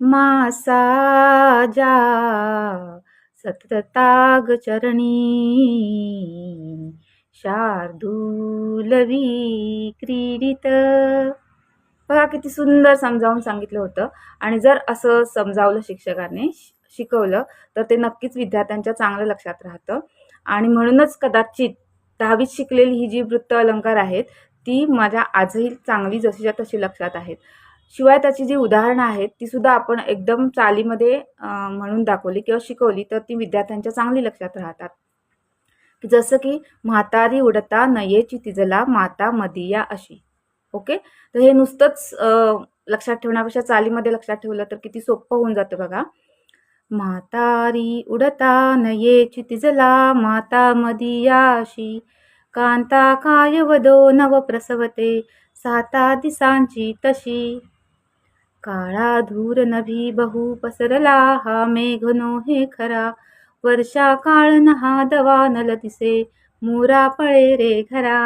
मासा जा सतताग चरणी शार्दूलवी क्रीडित बघा किती सुंदर समजावून सांगितलं होतं. आणि जर असं समजावलं शिक्षकाने शिकवलं तर ते नक्कीच विद्यार्थ्यांच्या चांगलं लक्षात राहतं. आणि म्हणूनच कदाचित दहावीत शिकलेली ही जी वृत्त अलंकार आहेत ती माझ्या आजही चांगली जशीच्या तशी लक्षात आहेत. शिवाय त्याची जी उदाहरणं आहेत ती सुद्धा आपण एकदम चालीमध्ये म्हणून दाखवली किंवा शिकवली तर ती विद्यार्थ्यांच्या चांगली लक्षात राहतात. की जसं की म्हातारी उडता नयेची तिजला माता मदिया अशी. ओके? तर हे नुसतंच लक्षात ठेवण्यापेक्षा चालीमध्ये लक्षात ठेवलं तर किती सोपं होऊन जातं बघा. म्हातारी उडता नयेची तिजला माता मदियाशी कांता काय वदो नव प्रसवते साता दिसांची तशी. काळा धूर नभी बहु पसरला हा मेघनो हे खरा. वर्षा काळ नहा दवा नल दिसे मोरा पळे रे घरा.